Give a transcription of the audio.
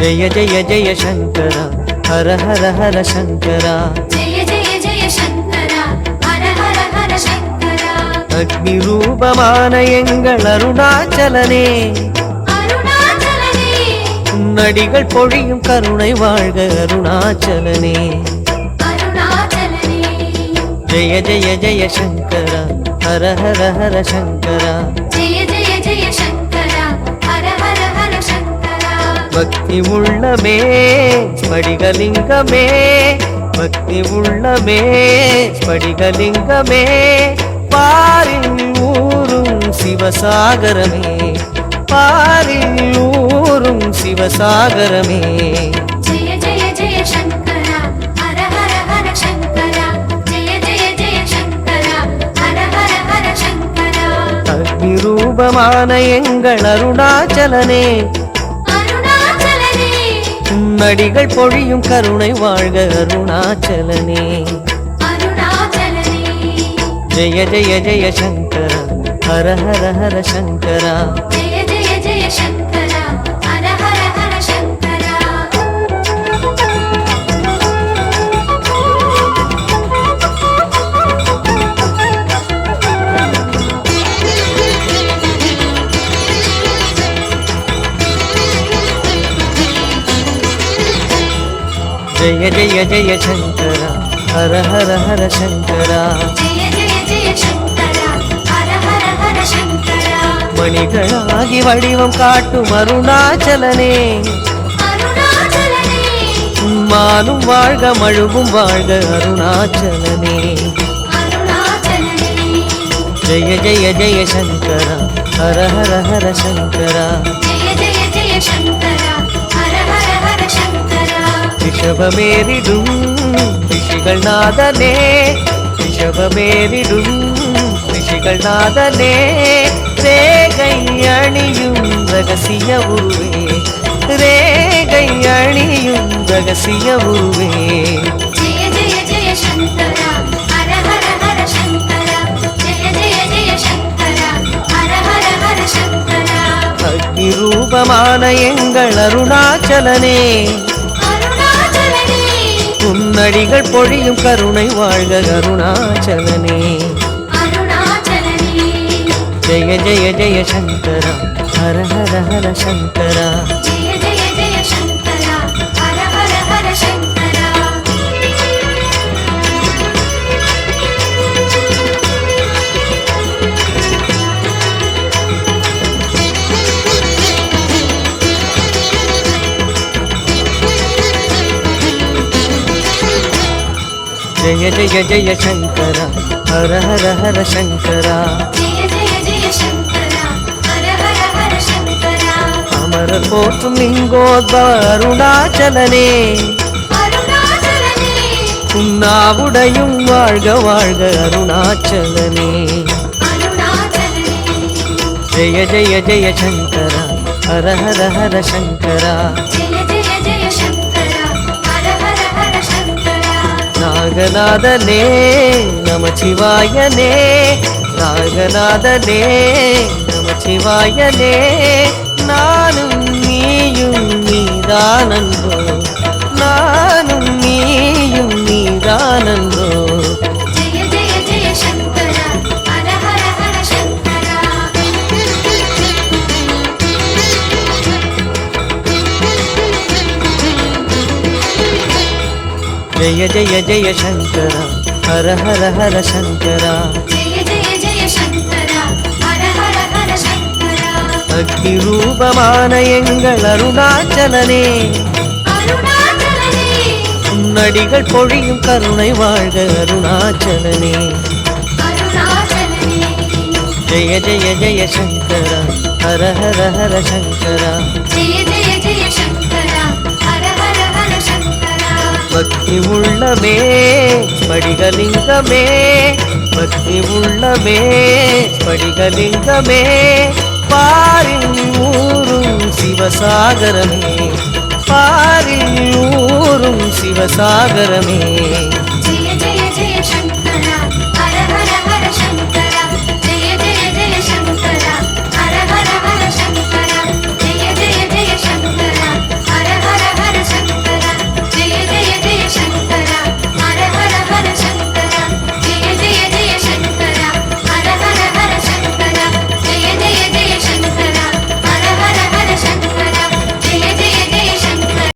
ஜெய ஜெய ஜெய சங்கரா. ஹர ஹர ஹர சங்கரா. அக்னி ரூபமான எங்கள் அருணாச்சலனே. உன்னடிகள் பொழியும் கருணை வாழ்க அருணாச்சலனே. அருணாச்சலனே. ஜெய ஜெய ஜெய சங்கரா. ஹர ஹர ஹர சங்கரா. பக்தி உள்ளமே ஸ்படிகலிங்கமே பக்தி உள்ளமே ஸ்படிகலிங்கமே. பாரில் ஊரும் சிவசாகரமே பாரில் ஊரும் சிவசாகரமே. ஜெய உன்னடிகள் பொழியும் கருணை வாழ்க அருணாச்சலனே. ஜெய ஜெய ஜெய சங்கரா ஹர ஹர ஹர சங்கரா. ஜெய ஜெய ஜெய சங்கரா. ஜெய ஜெய ஜெய சங்கரா ஹர ஹர ஹர சங்கரா ஜெய ஜெய ஜெய சங்கரா ஹர ஹர ஹர சங்கரா மணிகளாகி வடிவம் காட்டும் அருணாச்சலனே அருணாச்சலனே மானும் வாழ்க மழுவும் வாழ்க அருணாச்சலனே அருணாச்சலனே ஜெய ஜெய ஜெய சங்கரா ஹர ஹர ஹர சங்கரா ஜெய ஜெய ஜெய சங்கரா ரிஷபமேறிடும். ரிஷிகள் நாதனே ரிஷபமேறிடும். ரிஷிகள் நாதனே ரேகை அணியும் ரகசிய உருவே. ரேகை அணியும் ரகசிய உருவே. ஜெய ஜெய ஜெய சங்கரா ஹர ஹர ஹர சங்கரா. ஜெய ஜெய ஜெய சங்கரா ஹர ஹர ஹர சங்கரா. அக்னி ரூபமான எங்கள் அருணாச்சலனே அருணாச்சலனே. உன்னடிகள் பொழியும் கருணை வாழ்க அருணாச்சலனே. ஜெய ஜெய ஜெய சங்கரா ஹர ஹர ஹர சங்கரா. ஜெய ஜெய ஜெய சங்கரா ஹர ஹர ஹர சங்கரா ஜெய ஜெய ஜெய சங்கரா ஹர ஹர ஹர சங்கரா அமர போற்றும் லிங்கோத்பவ அருணாச்சலனே உன்னாவுடையும் வாழ்க வாழ்க அருணாச்சலனே ஜெய ஜெய ஜெய சங்கரா ஹர ஹர ஹர சங்கரா நாகநாதனே நமச்சிவாயனே. நாகநாதனே நமச்சிவாயனே. நானும் நீயும் நீதானந்தோ நானும் நீயும் நீதானந்தோ ஜெய ஜெய ஜெய சங்கரா ஹர ஹர ஹர சங்கரா அக்னி ரூபமான எங்கள் அருணாச்சலனே உன்னடிகள் பொழியும் கருணை வாழ்க அருணாச்சலனே। ஜெய ஜெய ஜெய சங்கரா ஹர ஹர ஹர சங்கரா பக்தி உள்ளமே ஸ்படிகலிங்கமே பக்தி உள்ளமே ஸ்படிகலிங்கமே பாரில் ஊரும் சிவசாகரமே பாரில் ஊரும் சிவசாகரமே.